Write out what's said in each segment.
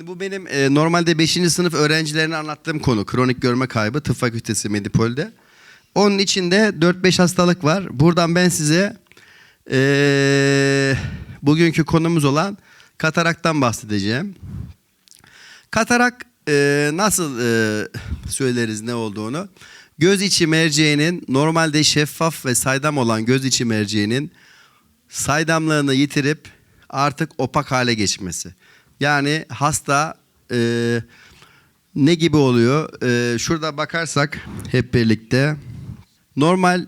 Şimdi bu benim e, normalde 5. sınıf öğrencilerine anlattığım konu. Kronik görme kaybı tıp fakültesi Medipol'de. Onun içinde 4-5 hastalık var. Buradan ben size e, bugünkü konumuz olan kataraktan bahsedeceğim. Katarak e, nasıl e, söyleriz ne olduğunu? Göz içi merceğinin normalde şeffaf ve saydam olan göz içi merceğinin saydamlığını yitirip artık opak hale geçmesi. Yani hasta e, ne gibi oluyor? E, şurada bakarsak hep birlikte normal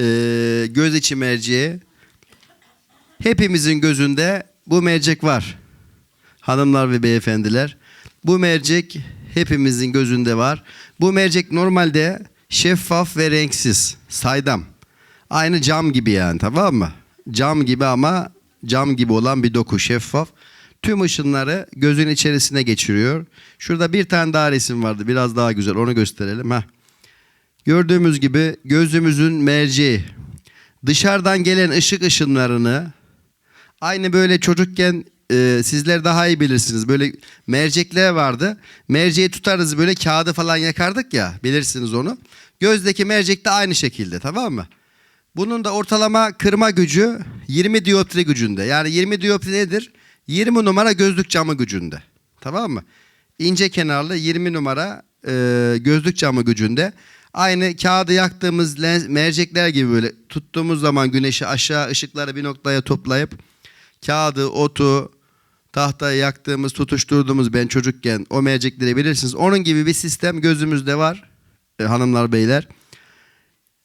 e, göz içi merceği hepimizin gözünde bu mercek var. Hanımlar ve beyefendiler. Bu mercek hepimizin gözünde var. Bu mercek normalde şeffaf ve renksiz, saydam. Aynı cam gibi yani tamam mı? Cam gibi ama cam gibi olan bir doku şeffaf. Tüm ışınları gözün içerisine geçiriyor. Şurada bir tane daha resim vardı. Biraz daha güzel. Onu gösterelim. Heh. Gördüğümüz gibi gözümüzün merceği. Dışarıdan gelen ışık ışınlarını aynı böyle çocukken e, sizler daha iyi bilirsiniz. Böyle mercekler vardı. Merceği tutarız böyle kağıdı falan yakardık ya. Bilirsiniz onu. Gözdeki mercek de aynı şekilde tamam mı? Bunun da ortalama kırma gücü 20 dioptri gücünde. Yani 20 dioptri nedir? 20 numara gözlük camı gücünde. Tamam mı? İnce kenarlı 20 numara e, gözlük camı gücünde. Aynı kağıdı yaktığımız lens, mercekler gibi böyle tuttuğumuz zaman güneşi aşağı ışıkları bir noktaya toplayıp kağıdı, otu, tahtayı yaktığımız, tutuşturduğumuz ben çocukken o mercekleri bilirsiniz. Onun gibi bir sistem gözümüzde var e, hanımlar beyler.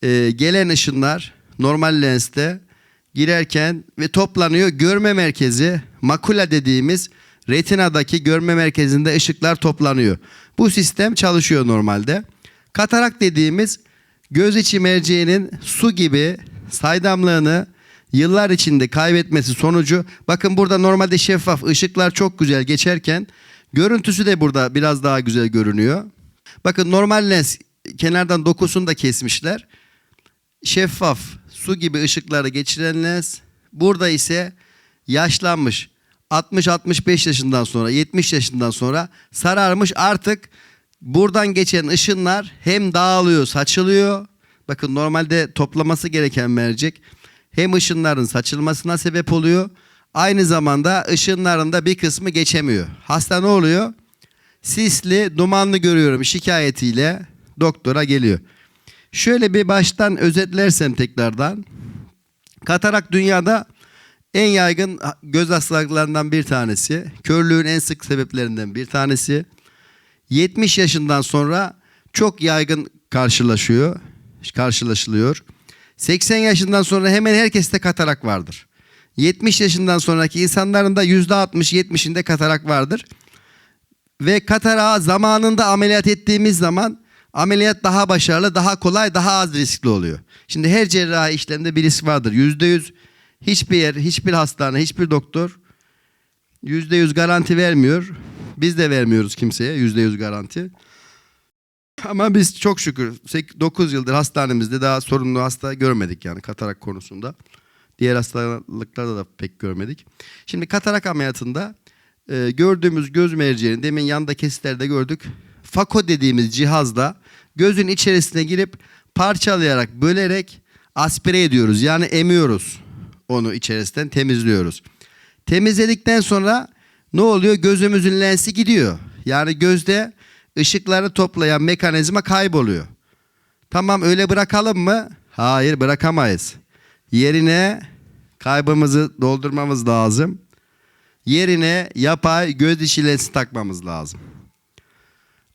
E, gelen ışınlar normal lenste girerken ve toplanıyor. Görme merkezi, makula dediğimiz retinadaki görme merkezinde ışıklar toplanıyor. Bu sistem çalışıyor normalde. Katarak dediğimiz göz içi merceğinin su gibi saydamlığını yıllar içinde kaybetmesi sonucu bakın burada normalde şeffaf ışıklar çok güzel geçerken görüntüsü de burada biraz daha güzel görünüyor. Bakın normal lens kenardan dokusunu da kesmişler. Şeffaf su gibi ışıkları geçiren lens. Burada ise yaşlanmış 60-65 yaşından sonra 70 yaşından sonra sararmış artık buradan geçen ışınlar hem dağılıyor saçılıyor. Bakın normalde toplaması gereken mercek hem ışınların saçılmasına sebep oluyor. Aynı zamanda ışınların da bir kısmı geçemiyor. Hasta ne oluyor? Sisli, dumanlı görüyorum şikayetiyle doktora geliyor. Şöyle bir baştan özetlersem tekrardan. Katarak dünyada en yaygın göz hastalıklarından bir tanesi. Körlüğün en sık sebeplerinden bir tanesi. 70 yaşından sonra çok yaygın karşılaşıyor, karşılaşılıyor. 80 yaşından sonra hemen herkeste katarak vardır. 70 yaşından sonraki insanların da %60-70'inde katarak vardır. Ve katarağı zamanında ameliyat ettiğimiz zaman ameliyat daha başarılı, daha kolay, daha az riskli oluyor. Şimdi her cerrahi işlemde bir risk vardır. %100 hiçbir yer, hiçbir hastane, hiçbir doktor %100 garanti vermiyor. Biz de vermiyoruz kimseye %100 garanti. Ama biz çok şükür 9 yıldır hastanemizde daha sorunlu hasta görmedik yani katarak konusunda. Diğer hastalıklarda da pek görmedik. Şimdi katarak ameliyatında e, gördüğümüz göz merceğini demin yanda kesitlerde gördük. Fako dediğimiz cihazda gözün içerisine girip parçalayarak, bölerek aspire ediyoruz. Yani emiyoruz onu içerisinden temizliyoruz. Temizledikten sonra ne oluyor? Gözümüzün lensi gidiyor. Yani gözde ışıkları toplayan mekanizma kayboluyor. Tamam öyle bırakalım mı? Hayır bırakamayız. Yerine kaybımızı doldurmamız lazım. Yerine yapay göz içi lensi takmamız lazım.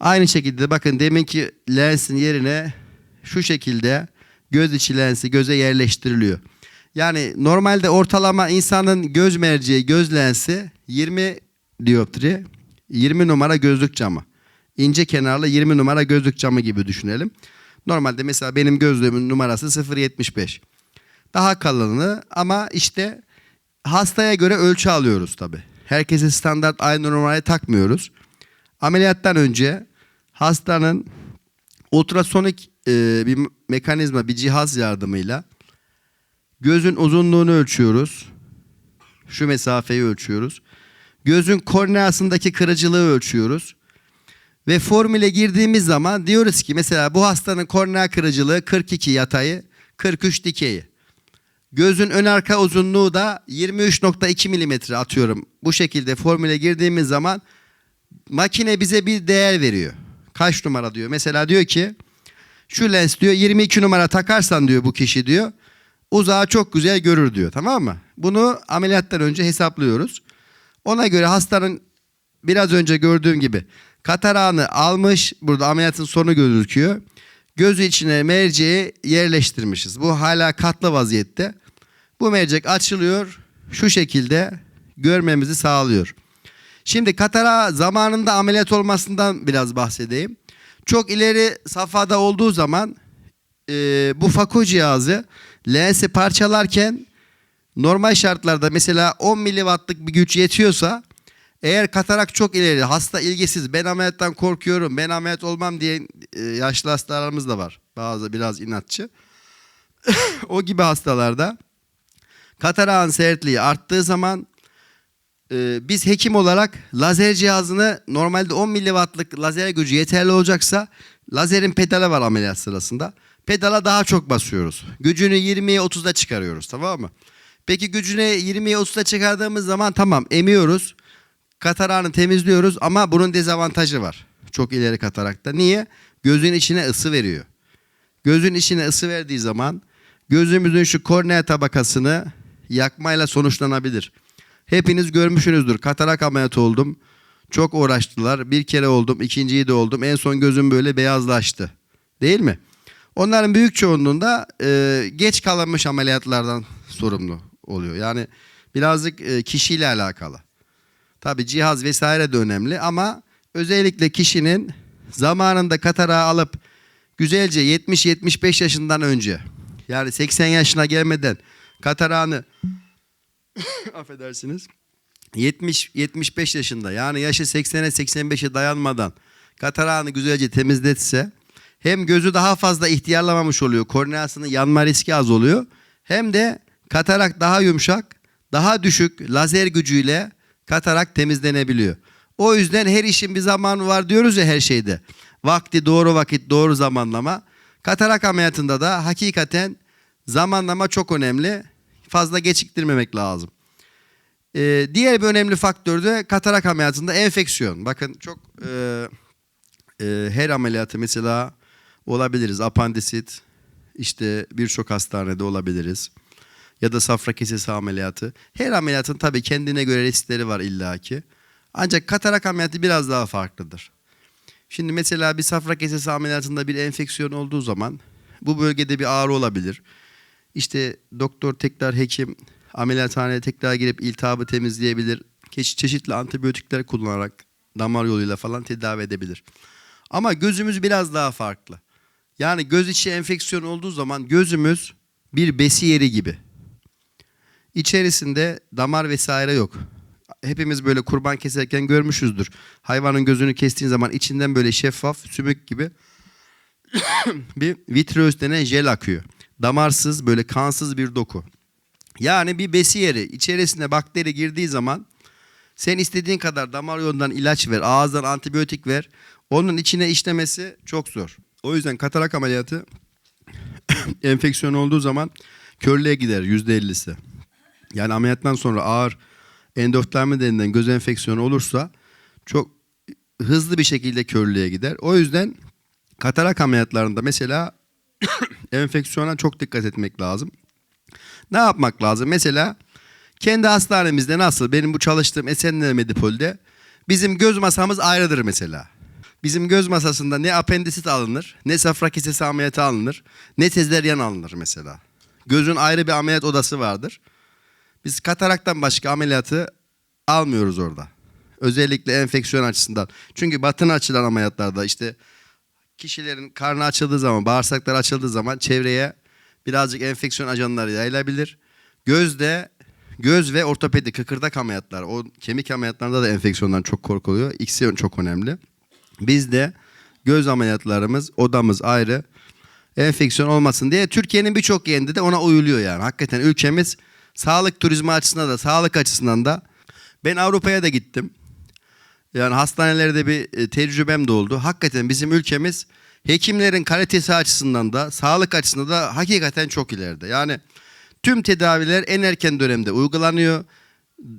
Aynı şekilde bakın deminki lensin yerine şu şekilde göz içi lensi göze yerleştiriliyor. Yani normalde ortalama insanın göz merceği, göz lensi 20 dioptri, 20 numara gözlük camı. İnce kenarlı 20 numara gözlük camı gibi düşünelim. Normalde mesela benim gözlüğümün numarası 0.75. Daha kalını ama işte hastaya göre ölçü alıyoruz tabi. Herkese standart aynı numarayı takmıyoruz. Ameliyattan önce hastanın ultrasonik e, bir mekanizma, bir cihaz yardımıyla gözün uzunluğunu ölçüyoruz. Şu mesafeyi ölçüyoruz. gözün korneasındaki kırıcılığı ölçüyoruz. Ve formüle girdiğimiz zaman diyoruz ki mesela bu hastanın kornea kırıcılığı 42 yatayı, 43 dikeyi. Gözün ön arka uzunluğu da 23.2 milimetre atıyorum. Bu şekilde formüle girdiğimiz zaman makine bize bir değer veriyor. Kaç numara diyor. Mesela diyor ki şu lens diyor 22 numara takarsan diyor bu kişi diyor. Uzağı çok güzel görür diyor tamam mı? Bunu ameliyattan önce hesaplıyoruz. Ona göre hastanın biraz önce gördüğüm gibi katarağını almış. Burada ameliyatın sonu gözüküyor. Gözü içine merceği yerleştirmişiz. Bu hala katlı vaziyette. Bu mercek açılıyor. Şu şekilde görmemizi sağlıyor. Şimdi katara zamanında ameliyat olmasından biraz bahsedeyim. Çok ileri safhada olduğu zaman e, bu fako cihazı lensi parçalarken normal şartlarda mesela 10 miliwattlık bir güç yetiyorsa eğer katarak çok ileri hasta ilgisiz ben ameliyattan korkuyorum ben ameliyat olmam diye e, yaşlı hastalarımız da var. Bazı biraz inatçı. o gibi hastalarda katarağın sertliği arttığı zaman e, biz hekim olarak lazer cihazını normalde 10 miliwattlık lazer gücü yeterli olacaksa lazerin pedalı var ameliyat sırasında. Pedala daha çok basıyoruz. Gücünü 20'ye 30'da çıkarıyoruz tamam mı? Peki gücünü 20'ye 30'da çıkardığımız zaman tamam emiyoruz. Katarağını temizliyoruz ama bunun dezavantajı var. Çok ileri katarakta. Niye? Gözün içine ısı veriyor. Gözün içine ısı verdiği zaman gözümüzün şu kornea tabakasını yakmayla sonuçlanabilir. Hepiniz görmüşsünüzdür. Katarak ameliyatı oldum. Çok uğraştılar. Bir kere oldum, ikinciyi de oldum. En son gözüm böyle beyazlaştı. Değil mi? Onların büyük çoğunluğunda e, geç kalınmış ameliyatlardan sorumlu oluyor. Yani birazcık e, kişiyle alakalı. Tabii cihaz vesaire de önemli ama özellikle kişinin zamanında katarağı alıp güzelce 70-75 yaşından önce yani 80 yaşına gelmeden katarağını affedersiniz 70 75 yaşında yani yaşı 80'e 85'e dayanmadan katarağını güzelce temizletse hem gözü daha fazla ihtiyarlamamış oluyor. Korneasının yanma riski az oluyor. Hem de katarak daha yumuşak, daha düşük lazer gücüyle katarak temizlenebiliyor. O yüzden her işin bir zamanı var diyoruz ya her şeyde. Vakti, doğru vakit, doğru zamanlama. Katarak ameliyatında da hakikaten zamanlama çok önemli. Fazla geciktirmemek lazım. Ee, diğer bir önemli faktör de katarak ameliyatında enfeksiyon. Bakın çok e, e, her ameliyatı mesela olabiliriz. Apandisit, işte birçok hastanede olabiliriz. Ya da safra kesesi ameliyatı. Her ameliyatın tabii kendine göre riskleri var illaki. Ancak katarak ameliyatı biraz daha farklıdır. Şimdi mesela bir safra kesesi ameliyatında bir enfeksiyon olduğu zaman bu bölgede bir ağrı olabilir. İşte doktor tekrar hekim ameliyathaneye tekrar girip iltihabı temizleyebilir. Çe- Çeşitli antibiyotikler kullanarak damar yoluyla falan tedavi edebilir. Ama gözümüz biraz daha farklı. Yani göz içi enfeksiyon olduğu zaman gözümüz bir besi yeri gibi. İçerisinde damar vesaire yok. Hepimiz böyle kurban keserken görmüşüzdür. Hayvanın gözünü kestiğin zaman içinden böyle şeffaf, sümük gibi bir vitreöz denen jel akıyor. Damarsız, böyle kansız bir doku. Yani bir besi yeri. İçerisine bakteri girdiği zaman sen istediğin kadar damar yolundan ilaç ver, ağızdan antibiyotik ver. Onun içine işlemesi çok zor. O yüzden katarak ameliyatı enfeksiyon olduğu zaman körlüğe gider yüzde ellisi. Yani ameliyattan sonra ağır endoftalmi denilen göz enfeksiyonu olursa çok hızlı bir şekilde körlüğe gider. O yüzden katarak ameliyatlarında mesela enfeksiyona çok dikkat etmek lazım. Ne yapmak lazım? Mesela kendi hastanemizde nasıl benim bu çalıştığım Esenler Medipol'de bizim göz masamız ayrıdır mesela. Bizim göz masasında ne apendisit alınır, ne safra kesesi ameliyatı alınır, ne tezleryan alınır mesela. Gözün ayrı bir ameliyat odası vardır. Biz kataraktan başka ameliyatı almıyoruz orada. Özellikle enfeksiyon açısından. Çünkü batın açılan ameliyatlarda işte kişilerin karnı açıldığı zaman, bağırsakları açıldığı zaman çevreye birazcık enfeksiyon ajanları yayılabilir. Gözde göz ve ortopedi kıkırdak ameliyatlar, o kemik ameliyatlarında da enfeksiyondan çok korkuluyor. İkisi çok önemli. Bizde göz ameliyatlarımız, odamız ayrı. Enfeksiyon olmasın diye Türkiye'nin birçok yerinde de ona uyuluyor yani. Hakikaten ülkemiz sağlık turizmi açısından da, sağlık açısından da Ben Avrupa'ya da gittim. Yani hastanelerde bir e, tecrübem de oldu. Hakikaten bizim ülkemiz hekimlerin kalitesi açısından da sağlık açısından da hakikaten çok ileride. Yani tüm tedaviler en erken dönemde uygulanıyor.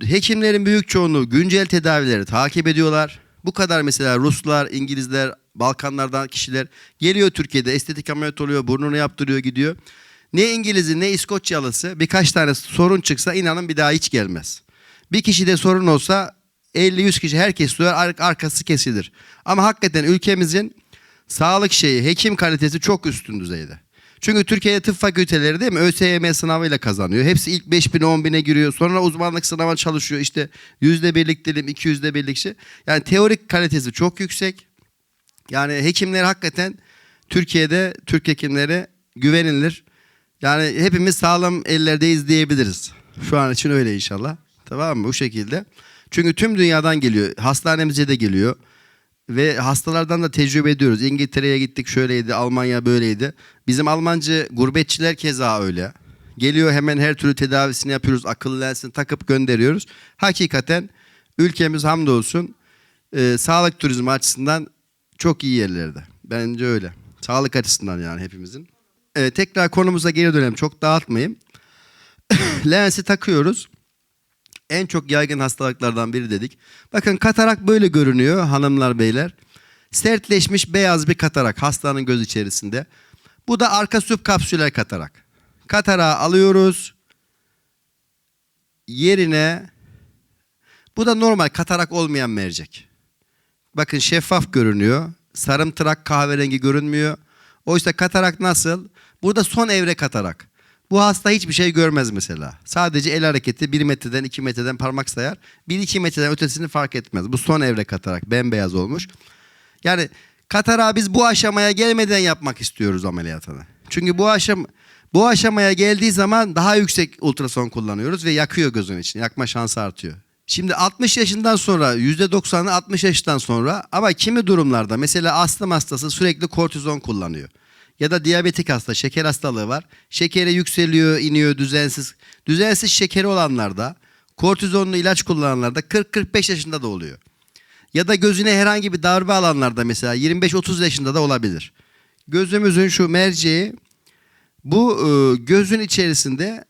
Hekimlerin büyük çoğunluğu güncel tedavileri takip ediyorlar. Bu kadar mesela Ruslar, İngilizler, Balkanlardan kişiler geliyor Türkiye'de estetik ameliyat oluyor, burnunu yaptırıyor gidiyor. Ne İngiliz'i ne İskoçyalısı birkaç tane sorun çıksa inanın bir daha hiç gelmez. Bir kişide sorun olsa 50-100 kişi herkes duyar ar- arkası kesilir. Ama hakikaten ülkemizin sağlık şeyi, hekim kalitesi çok üstün düzeyde. Çünkü Türkiye'de tıp fakülteleri değil mi ÖSYM sınavıyla kazanıyor. Hepsi ilk 5000'e 10.000'e giriyor. Sonra uzmanlık sınavına çalışıyor. İşte yüzde birlik dilim, iki yüzde birlik şey. Yani teorik kalitesi çok yüksek. Yani hekimler hakikaten Türkiye'de Türk hekimleri güvenilir. Yani hepimiz sağlam ellerdeyiz diyebiliriz. Şu an için öyle inşallah. Tamam mı? Bu şekilde. Çünkü tüm dünyadan geliyor. Hastanemize de geliyor. Ve hastalardan da tecrübe ediyoruz. İngiltere'ye gittik şöyleydi, Almanya böyleydi. Bizim Almancı gurbetçiler keza öyle. Geliyor hemen her türlü tedavisini yapıyoruz. Akıllı lensini takıp gönderiyoruz. Hakikaten ülkemiz hamdolsun e, sağlık turizmi açısından çok iyi yerlerde. Bence öyle. Sağlık açısından yani hepimizin. Evet, tekrar konumuza geri dönelim. Çok dağıtmayayım. Lensi takıyoruz. En çok yaygın hastalıklardan biri dedik. Bakın katarak böyle görünüyor hanımlar beyler. Sertleşmiş beyaz bir katarak hastanın göz içerisinde. Bu da arka subkapsüler katarak. Katarağı alıyoruz. Yerine bu da normal katarak olmayan mercek. Bakın şeffaf görünüyor. Sarımtırak kahverengi görünmüyor. Oysa katarak nasıl? Burada son evre katarak. Bu hasta hiçbir şey görmez mesela. Sadece el hareketi 1 metreden 2 metreden parmak sayar. 1-2 metreden ötesini fark etmez. Bu son evre katarak bembeyaz olmuş. Yani katarağı biz bu aşamaya gelmeden yapmak istiyoruz ameliyatını. Çünkü bu aşam bu aşamaya geldiği zaman daha yüksek ultrason kullanıyoruz ve yakıyor gözün için. Yakma şansı artıyor. Şimdi 60 yaşından sonra %90'ı 60 yaşından sonra ama kimi durumlarda mesela astım hastası sürekli kortizon kullanıyor. Ya da diyabetik hasta, şeker hastalığı var. Şekeri yükseliyor, iniyor düzensiz. Düzensiz şekeri olanlarda, kortizonlu ilaç kullananlarda 40-45 yaşında da oluyor. Ya da gözüne herhangi bir darbe alanlarda mesela 25-30 yaşında da olabilir. Gözümüzün şu merceği bu e, gözün içerisinde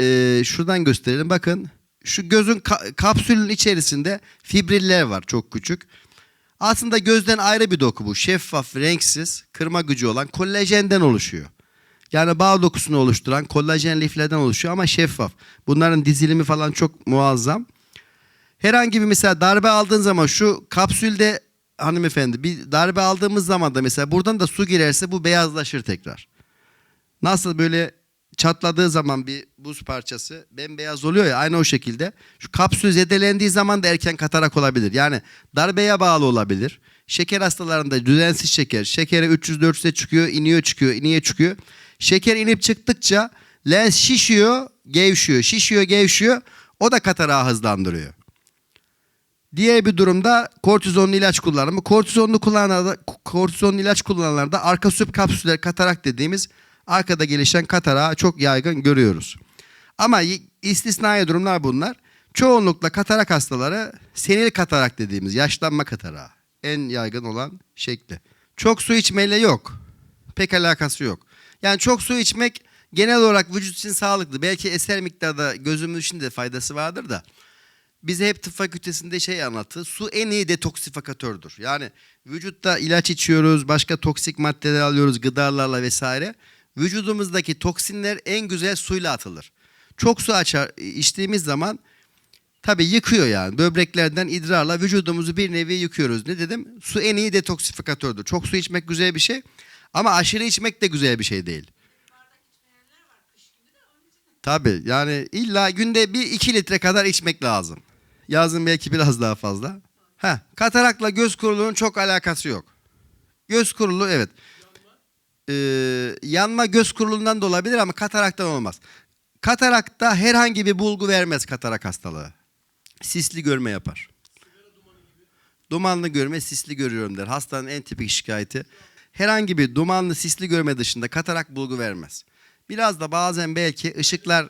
e, şuradan gösterelim bakın. Şu gözün ka- kapsülün içerisinde fibriller var çok küçük. Aslında gözden ayrı bir doku bu. Şeffaf, renksiz, kırma gücü olan kolajenden oluşuyor. Yani bağ dokusunu oluşturan kolajen liflerden oluşuyor ama şeffaf. Bunların dizilimi falan çok muazzam. Herhangi bir mesela darbe aldığın zaman şu kapsülde hanımefendi bir darbe aldığımız zaman da mesela buradan da su girerse bu beyazlaşır tekrar. Nasıl böyle çatladığı zaman bir buz parçası bembeyaz oluyor ya aynı o şekilde. Şu kapsül zedelendiği zaman da erken katarak olabilir. Yani darbeye bağlı olabilir. Şeker hastalarında düzensiz şeker. Şekeri 300-400'e çıkıyor, iniyor çıkıyor, iniyor çıkıyor. Şeker inip çıktıkça lens şişiyor, gevşiyor, şişiyor, gevşiyor. O da katarağı hızlandırıyor. Diğer bir durumda kortizonlu ilaç kullanımı. Kortizonlu kullananlarda, kortizonlu ilaç kullananlarda arka subkapsüler katarak dediğimiz arkada gelişen katarağı çok yaygın görüyoruz. Ama istisnai durumlar bunlar. Çoğunlukla katarak hastaları senil katarak dediğimiz yaşlanma katarağı. En yaygın olan şekli. Çok su içmeyle yok. Pek alakası yok. Yani çok su içmek genel olarak vücut için sağlıklı. Belki eser miktarda gözümüz için de faydası vardır da. Bize hep tıp fakültesinde şey anlatı. Su en iyi detoksifikatördür. Yani vücutta ilaç içiyoruz, başka toksik maddeler alıyoruz gıdalarla vesaire. Vücudumuzdaki toksinler en güzel suyla atılır. Çok su açar içtiğimiz zaman tabii yıkıyor yani. Böbreklerden idrarla vücudumuzu bir nevi yıkıyoruz. Ne dedim? Su en iyi detoksifikatördür. Çok su içmek güzel bir şey ama aşırı içmek de güzel bir şey değil. Tabii yani illa günde bir iki litre kadar içmek lazım. Yazın belki biraz daha fazla. Heh, katarakla göz kuruluğunun çok alakası yok. Göz kuruluğu evet. Ee, yanma göz kuruluğundan da olabilir ama kataraktan olmaz. Katarakta herhangi bir bulgu vermez katarak hastalığı. Sisli görme yapar. Dumanlı görme, sisli görüyorum der. Hastanın en tipik şikayeti. Herhangi bir dumanlı, sisli görme dışında katarak bulgu vermez. Biraz da bazen belki ışıklar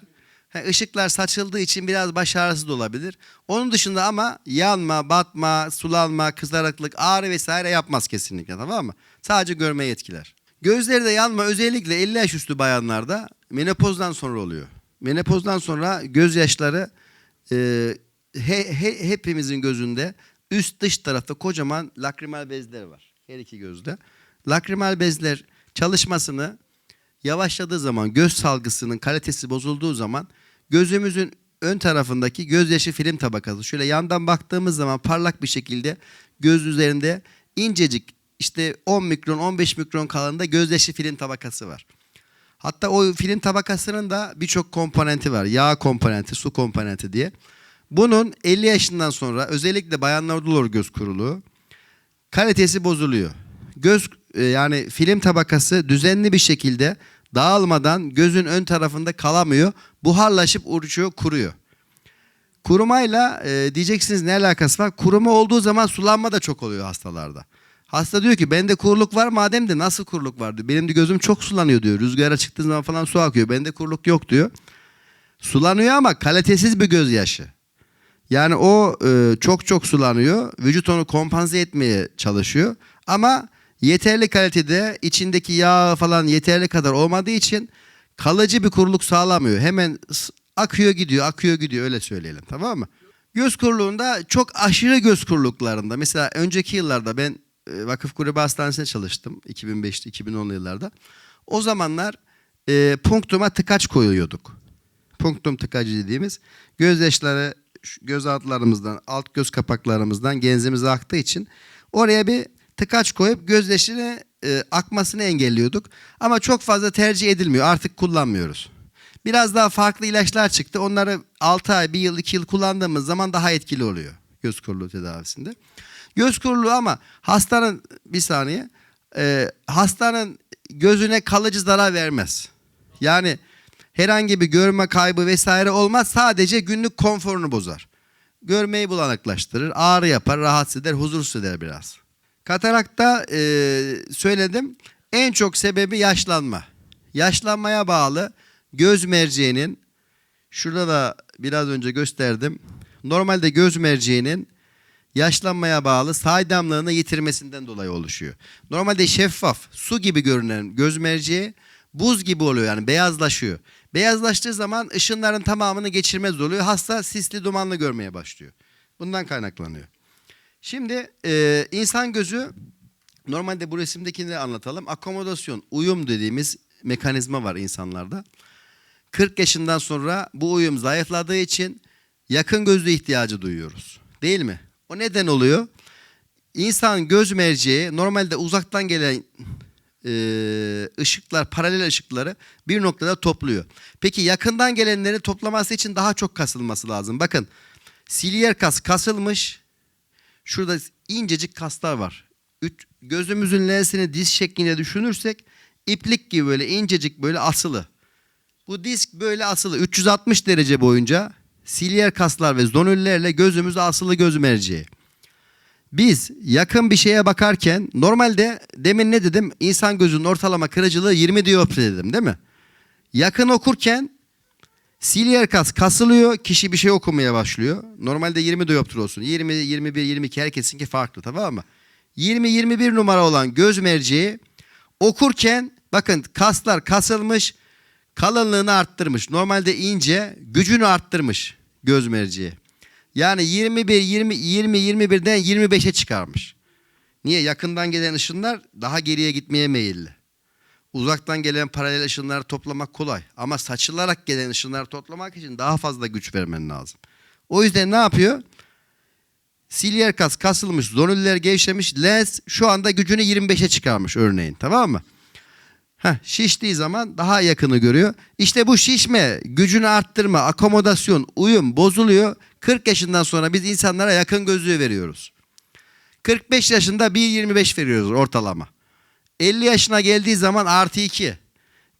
ışıklar saçıldığı için biraz baş ağrısı da olabilir. Onun dışında ama yanma, batma, sulanma, kızarıklık, ağrı vesaire yapmaz kesinlikle tamam mı? Sadece görmeyi etkiler. Gözlerde yanma özellikle 50 yaş üstü bayanlarda menopozdan sonra oluyor. Menopozdan sonra gözyaşları e, he- he- hepimizin gözünde üst dış tarafta kocaman lakrimal bezler var. Her iki gözde. Lakrimal bezler çalışmasını yavaşladığı zaman göz salgısının kalitesi bozulduğu zaman gözümüzün ön tarafındaki gözyaşı film tabakası şöyle yandan baktığımız zaman parlak bir şekilde göz üzerinde incecik işte 10 mikron 15 mikron kalınlığında gözyaşı film tabakası var. Hatta o film tabakasının da birçok komponenti var. Yağ komponenti, su komponenti diye. Bunun 50 yaşından sonra özellikle bayanlarda olur göz kuruluğu. Kalitesi bozuluyor. Göz e, yani film tabakası düzenli bir şekilde dağılmadan gözün ön tarafında kalamıyor. Buharlaşıp uçuyor, kuruyor. Kurumayla e, diyeceksiniz ne alakası var? Kuruma olduğu zaman sulanma da çok oluyor hastalarda. Hasta diyor ki bende kuruluk var madem de nasıl kuruluk var diyor. Benim de gözüm çok sulanıyor diyor. Rüzgara çıktığı zaman falan su akıyor. Bende kuruluk yok diyor. Sulanıyor ama kalitesiz bir gözyaşı. Yani o e, çok çok sulanıyor. Vücut onu kompanze etmeye çalışıyor. Ama yeterli kalitede içindeki yağ falan yeterli kadar olmadığı için kalıcı bir kuruluk sağlamıyor. Hemen akıyor gidiyor, akıyor gidiyor öyle söyleyelim tamam mı? Göz kuruluğunda çok aşırı göz kuruluklarında mesela önceki yıllarda ben Vakıf Kulübü Hastanesi'nde çalıştım 2005'te 2010'lu yıllarda. O zamanlar e, punktuma tıkaç koyuyorduk punktum tıkacı dediğimiz gözyaşları şu göz altlarımızdan, alt göz kapaklarımızdan genzimize aktığı için oraya bir tıkaç koyup gözyaşını e, akmasını engelliyorduk. Ama çok fazla tercih edilmiyor. Artık kullanmıyoruz. Biraz daha farklı ilaçlar çıktı. Onları 6 ay, 1 yıl, 2 yıl kullandığımız zaman daha etkili oluyor göz kuruluğu tedavisinde. Göz kuruluğu ama hastanın bir saniye e, hastanın gözüne kalıcı zarar vermez. Yani herhangi bir görme kaybı vesaire olmaz. Sadece günlük konforunu bozar. Görmeyi bulanıklaştırır, ağrı yapar, rahatsız eder, huzursuz eder biraz. Katarakta e, söyledim en çok sebebi yaşlanma. Yaşlanmaya bağlı göz merceğinin şurada da biraz önce gösterdim. Normalde göz merceğinin yaşlanmaya bağlı saydamlığını yitirmesinden dolayı oluşuyor. Normalde şeffaf, su gibi görünen göz merceği buz gibi oluyor yani beyazlaşıyor. Beyazlaştığı zaman ışınların tamamını geçirmez oluyor. Hasta sisli dumanlı görmeye başlıyor. Bundan kaynaklanıyor. Şimdi e, insan gözü normalde bu resimdekini de anlatalım. Akomodasyon, uyum dediğimiz mekanizma var insanlarda. 40 yaşından sonra bu uyum zayıfladığı için yakın gözlü ihtiyacı duyuyoruz. Değil mi? O neden oluyor? İnsan göz merceği normalde uzaktan gelen e, ışıklar, paralel ışıkları bir noktada topluyor. Peki yakından gelenleri toplaması için daha çok kasılması lazım. Bakın silyer kas kasılmış. Şurada incecik kaslar var. Üç, gözümüzün lensini diz şeklinde düşünürsek iplik gibi böyle incecik böyle asılı. Bu disk böyle asılı 360 derece boyunca silyer kaslar ve zonüllerle gözümüz asılı göz merceği. Biz yakın bir şeye bakarken normalde demin ne dedim? İnsan gözünün ortalama kırıcılığı 20 dioptri dedim değil mi? Yakın okurken silyer kas kasılıyor, kişi bir şey okumaya başlıyor. Normalde 20 dioptri olsun. 20, 21, 22 herkesinki farklı tamam mı? 20-21 numara olan göz merceği okurken bakın kaslar kasılmış, kalınlığını arttırmış. Normalde ince, gücünü arttırmış göz merceği. Yani 21 20 20 21'den 25'e çıkarmış. Niye? Yakından gelen ışınlar daha geriye gitmeye meyilli. Uzaktan gelen paralel ışınları toplamak kolay ama saçılarak gelen ışınları toplamak için daha fazla güç vermen lazım. O yüzden ne yapıyor? Silyer kas kasılmış, zonüller gevşemiş, lens şu anda gücünü 25'e çıkarmış örneğin. Tamam mı? Heh, şiştiği zaman daha yakını görüyor. İşte bu şişme, gücünü arttırma, akomodasyon, uyum bozuluyor. 40 yaşından sonra biz insanlara yakın gözlüğü veriyoruz. 45 yaşında 1.25 veriyoruz ortalama. 50 yaşına geldiği zaman artı 2.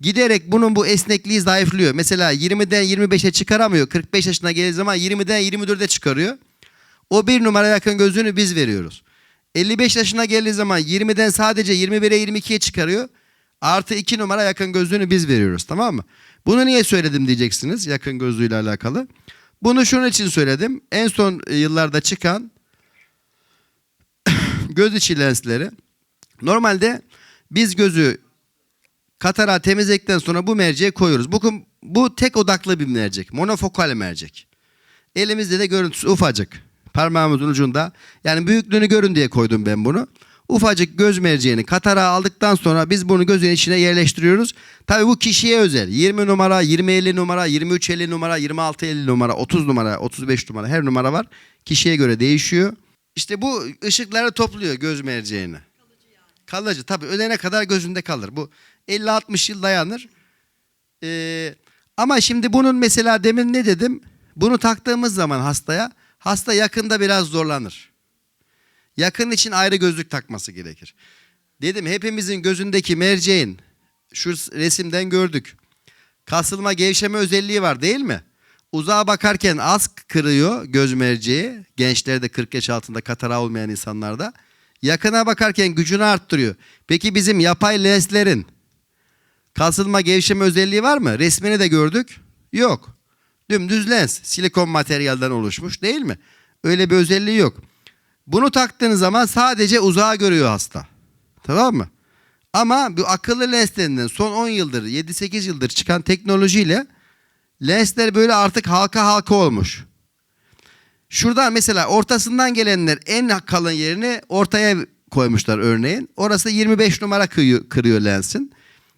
Giderek bunun bu esnekliği zayıflıyor. Mesela 20'den 25'e çıkaramıyor. 45 yaşına geldiği zaman 20'den 24'e çıkarıyor. O bir numara yakın gözlüğünü biz veriyoruz. 55 yaşına geldiği zaman 20'den sadece 21'e 22'ye çıkarıyor. Artı 2 numara yakın gözlüğünü biz veriyoruz tamam mı? Bunu niye söyledim diyeceksiniz yakın gözlüğüyle alakalı. Bunu şunun için söyledim. En son e, yıllarda çıkan göz içi lensleri. Normalde biz gözü katara temizledikten sonra bu merceğe koyuyoruz. Bu, bu tek odaklı bir mercek. Monofokal mercek. Elimizde de görüntüsü ufacık. Parmağımızın ucunda. Yani büyüklüğünü görün diye koydum ben bunu. Ufacık göz merceğini katara aldıktan sonra biz bunu gözün içine yerleştiriyoruz. Tabii bu kişiye özel. 20 numara, 20-50 numara, 23-50 numara, 26-50 numara, 30 numara, 35 numara her numara var. Kişiye göre değişiyor. İşte bu ışıkları topluyor göz merceğini. Kalıcı tabii ölene kadar gözünde kalır. Bu 50-60 yıl dayanır. Ee, ama şimdi bunun mesela demin ne dedim? Bunu taktığımız zaman hastaya hasta yakında biraz zorlanır. Yakın için ayrı gözlük takması gerekir. Dedim hepimizin gözündeki merceğin şu resimden gördük. Kasılma gevşeme özelliği var değil mi? Uzağa bakarken az kırıyor göz merceği. Gençlerde 40 yaş altında katara olmayan insanlarda. Yakına bakarken gücünü arttırıyor. Peki bizim yapay lenslerin kasılma gevşeme özelliği var mı? Resmini de gördük. Yok. Dümdüz lens. Silikon materyalden oluşmuş değil mi? Öyle bir özelliği yok. Bunu taktığınız zaman sadece uzağa görüyor hasta. Tamam mı? Ama bu akıllı lenslerinden son 10 yıldır, 7-8 yıldır çıkan teknolojiyle lensler böyle artık halka halka olmuş. Şuradan mesela ortasından gelenler en kalın yerini ortaya koymuşlar örneğin. Orası 25 numara kırıyor, kırıyor lensin.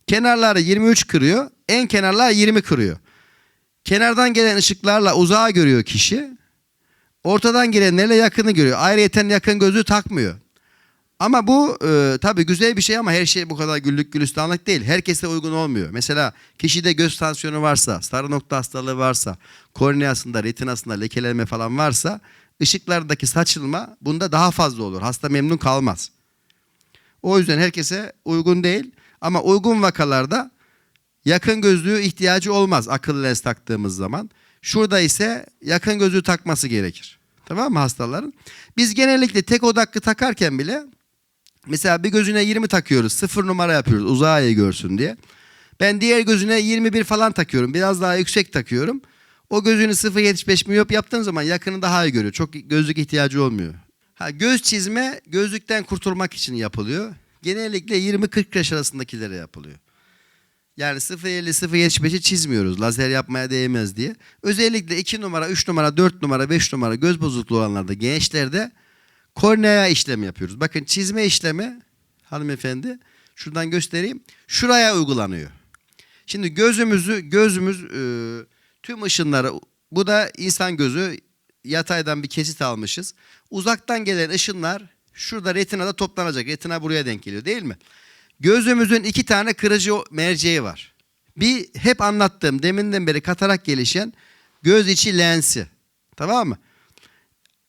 Kenarları 23 kırıyor. En kenarlar 20 kırıyor. Kenardan gelen ışıklarla uzağa görüyor kişi. Ortadan gelenlerle yakını görüyor. Ayrıyeten yakın gözlüğü takmıyor. Ama bu e, tabii güzel bir şey ama her şey bu kadar güllük gülistanlık değil. Herkese uygun olmuyor. Mesela kişide göz tansiyonu varsa, sarı nokta hastalığı varsa, korneasında, retinasında lekelenme falan varsa ışıklardaki saçılma bunda daha fazla olur. Hasta memnun kalmaz. O yüzden herkese uygun değil. Ama uygun vakalarda yakın gözlüğü ihtiyacı olmaz akıllı lens taktığımız zaman. Şurada ise yakın gözlüğü takması gerekir. Tamam mı hastaların? Biz genellikle tek odaklı takarken bile mesela bir gözüne 20 takıyoruz. Sıfır numara yapıyoruz uzağa iyi görsün diye. Ben diğer gözüne 21 falan takıyorum. Biraz daha yüksek takıyorum. O gözünü 0.75 miyop yaptığın zaman yakını daha iyi görüyor. Çok gözlük ihtiyacı olmuyor. Ha, göz çizme gözlükten kurtulmak için yapılıyor. Genellikle 20-40 yaş arasındakilere yapılıyor. Yani 0.50-0.75'i çizmiyoruz. Lazer yapmaya değmez diye. Özellikle 2 numara, 3 numara, 4 numara, 5 numara göz bozukluğu olanlarda, gençlerde kornea işlemi yapıyoruz. Bakın çizme işlemi hanımefendi şuradan göstereyim. Şuraya uygulanıyor. Şimdi gözümüzü, gözümüz e, tüm ışınları, bu da insan gözü yataydan bir kesit almışız. Uzaktan gelen ışınlar şurada retinada toplanacak. Retina buraya denk geliyor değil mi? Gözümüzün iki tane kırıcı merceği var. Bir hep anlattığım deminden beri katarak gelişen göz içi lensi. Tamam mı?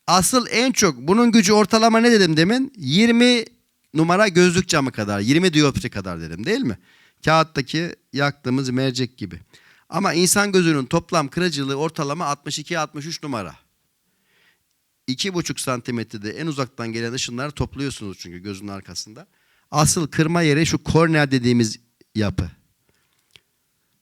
Asıl en çok bunun gücü ortalama ne dedim demin? 20 numara gözlük camı kadar, 20 dioptri kadar dedim değil mi? Kağıttaki yaktığımız mercek gibi. Ama insan gözünün toplam kırıcılığı ortalama 62-63 numara. 2,5 santimetrede en uzaktan gelen ışınları topluyorsunuz çünkü gözün arkasında. Asıl kırma yeri şu kornea dediğimiz yapı.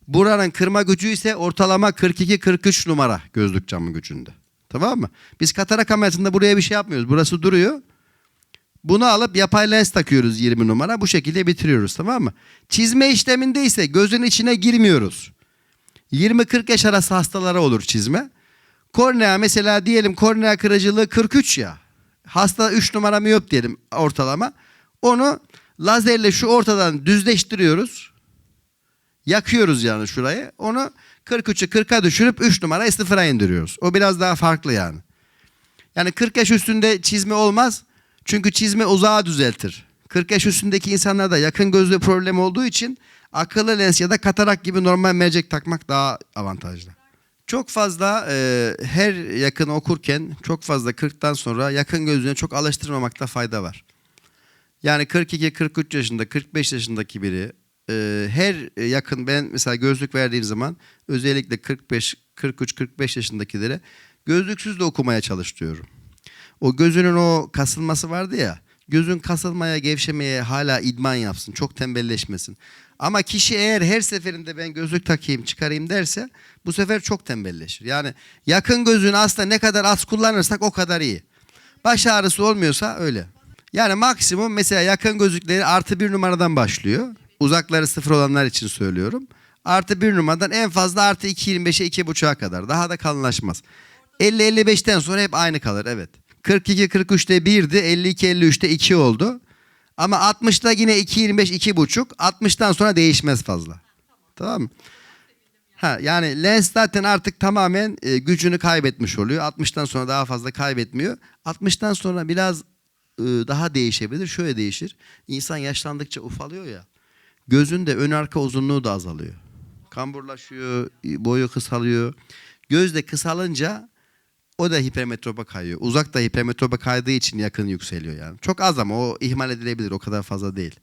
Buranın kırma gücü ise ortalama 42-43 numara gözlük camı gücünde. Tamam mı? Biz katarak ameliyatında buraya bir şey yapmıyoruz. Burası duruyor. Bunu alıp yapay lens takıyoruz 20 numara. Bu şekilde bitiriyoruz tamam mı? Çizme işleminde ise gözün içine girmiyoruz. 20-40 yaş arası hastalara olur çizme. Kornea mesela diyelim kornea kırıcılığı 43 ya. Hasta 3 numara miyop diyelim ortalama. Onu lazerle şu ortadan düzleştiriyoruz. Yakıyoruz yani şurayı. Onu 43'ü 40'a düşürüp 3 numarayı sıfıra indiriyoruz. O biraz daha farklı yani. Yani 40 yaş üstünde çizme olmaz. Çünkü çizme uzağa düzeltir. 40 yaş üstündeki insanlarda yakın gözlü problem olduğu için akıllı lens ya da katarak gibi normal mercek takmak daha avantajlı. Çok fazla e, her yakın okurken çok fazla 40'tan sonra yakın gözlüğüne çok alıştırmamakta fayda var. Yani 42-43 yaşında, 45 yaşındaki biri e, her yakın ben mesela gözlük verdiğim zaman özellikle 45, 43, 45 yaşındakilere gözlüksüz de okumaya çalışıyorum. O gözünün o kasılması vardı ya, gözün kasılmaya, gevşemeye hala idman yapsın, çok tembelleşmesin. Ama kişi eğer her seferinde ben gözlük takayım çıkarayım derse bu sefer çok tembelleşir. Yani yakın gözünü aslında ne kadar az kullanırsak o kadar iyi. Baş ağrısı olmuyorsa öyle. Yani maksimum mesela yakın gözlükleri artı bir numaradan başlıyor. Uzakları sıfır olanlar için söylüyorum. Artı bir numaradan en fazla artı 2.25'e 2.5'a kadar. Daha da kalınlaşmaz. 50-55'ten sonra hep aynı kalır evet. 42-43'te 1'di 52-53'te 2 oldu. Ama 60'ta yine 2.25 2.5 60'tan sonra değişmez fazla. Tamam mı? Ha, yani lens zaten artık tamamen e, gücünü kaybetmiş oluyor. 60'tan sonra daha fazla kaybetmiyor. 60'tan sonra biraz daha değişebilir. Şöyle değişir. İnsan yaşlandıkça ufalıyor ya. Gözün de ön arka uzunluğu da azalıyor. Kamburlaşıyor, e, boyu kısalıyor. Göz de kısalınca o da hipermetropa kayıyor. Uzak da hipermetropa kaydığı için yakın yükseliyor yani. Çok az ama o ihmal edilebilir. O kadar fazla değil.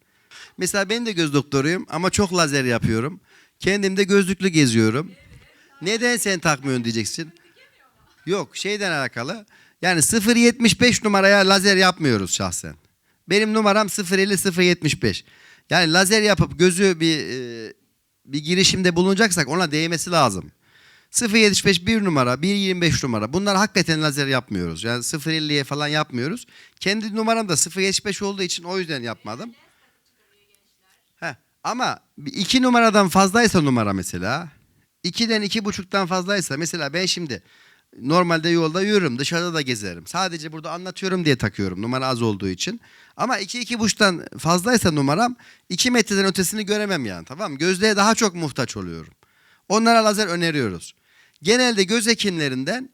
Mesela ben de göz doktoruyum ama çok lazer yapıyorum. Kendim de gözlüklü geziyorum. Neden sen takmıyorsun diyeceksin. Yok şeyden alakalı. Yani 0.75 numaraya lazer yapmıyoruz şahsen. Benim numaram 0.50 0.75. Yani lazer yapıp gözü bir e, bir girişimde bulunacaksak ona değmesi lazım. 0.75 bir numara, 1.25 numara. Bunlar hakikaten lazer yapmıyoruz. Yani 0.50'ye falan yapmıyoruz. Kendi numaram da 0.75 olduğu için o yüzden yapmadım. Heh. Ama bir iki numaradan fazlaysa numara mesela. 2'den iki buçuktan fazlaysa mesela ben şimdi normalde yolda yürürüm dışarıda da gezerim. Sadece burada anlatıyorum diye takıyorum numara az olduğu için. Ama iki iki buçuktan fazlaysa numaram 2 metreden ötesini göremem yani tamam mı? Gözlüğe daha çok muhtaç oluyorum. Onlara lazer öneriyoruz. Genelde göz hekimlerinden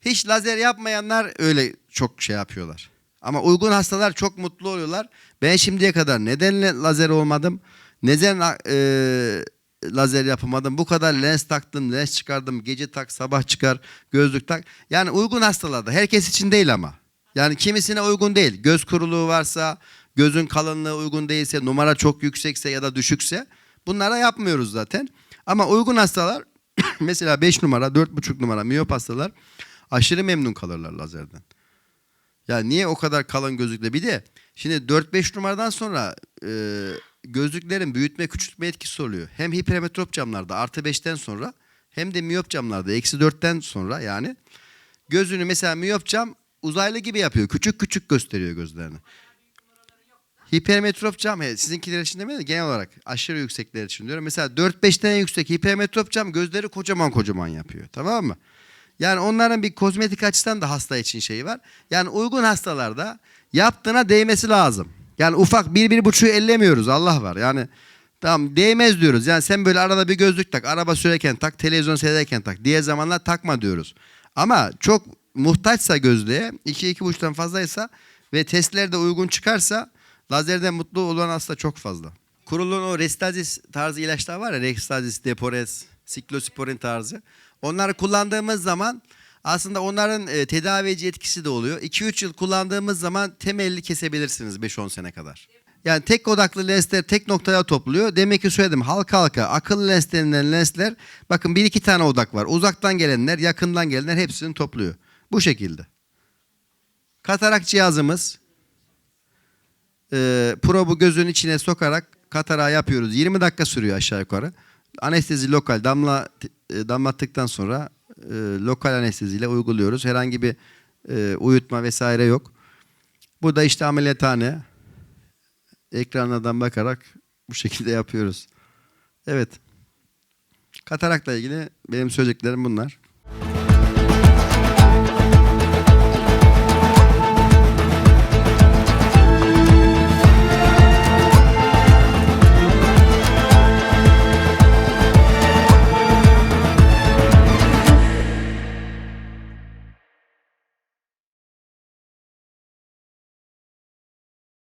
hiç lazer yapmayanlar öyle çok şey yapıyorlar. Ama uygun hastalar çok mutlu oluyorlar. Ben şimdiye kadar neden le- lazer olmadım? Neden e, lazer yapamadım? Bu kadar lens taktım, lens çıkardım. Gece tak, sabah çıkar, gözlük tak. Yani uygun hastalarda. Herkes için değil ama. Yani kimisine uygun değil. Göz kuruluğu varsa, gözün kalınlığı uygun değilse, numara çok yüksekse ya da düşükse bunlara yapmıyoruz zaten. Ama uygun hastalar mesela 5 numara, 4,5 numara miyop hastalar aşırı memnun kalırlar lazerden. Ya niye o kadar kalın gözlükle? Bir de şimdi 4-5 numaradan sonra e, gözlüklerin büyütme küçültme etkisi oluyor. Hem hipermetrop camlarda artı 5'ten sonra hem de miyop camlarda eksi 4'ten sonra yani gözünü mesela miyop cam uzaylı gibi yapıyor. Küçük küçük gösteriyor gözlerini. Hipermetrop cam he, sizinkiler için demedim de genel olarak aşırı yüksekler için diyorum. Mesela 4-5'ten yüksek hipermetrop cam gözleri kocaman kocaman yapıyor. Tamam mı? Yani onların bir kozmetik açıdan da hasta için şeyi var. Yani uygun hastalarda yaptığına değmesi lazım. Yani ufak bir, bir buçuğu ellemiyoruz Allah var. Yani tamam değmez diyoruz. Yani sen böyle arada bir gözlük tak, araba sürerken tak, televizyon seyrederken tak diye zamanlar takma diyoruz. Ama çok muhtaçsa gözlüğe, iki iki buçuktan fazlaysa ve testler de uygun çıkarsa lazerden mutlu olan hasta çok fazla. Kurulun o Restazis tarzı ilaçlar var ya, Restazis, Depores, Siklosporin tarzı. Onları kullandığımız zaman aslında onların e, tedavici etkisi de oluyor. 2-3 yıl kullandığımız zaman temelli kesebilirsiniz 5-10 sene kadar. Yani tek odaklı lensler tek noktaya topluyor. Demek ki söyledim halka halka akıllı lens denilen lensler bakın bir iki tane odak var. Uzaktan gelenler yakından gelenler hepsini topluyor. Bu şekilde. Katarak cihazımız e, probu gözün içine sokarak katarağı yapıyoruz. 20 dakika sürüyor aşağı yukarı. Anestezi lokal damla e, damlattıktan sonra e, lokal anesteziyle uyguluyoruz. Herhangi bir e, uyutma vesaire yok. Bu da işte ameliyathane. Ekranlardan bakarak bu şekilde yapıyoruz. Evet. Katarakla ilgili benim söyleyeceklerim bunlar.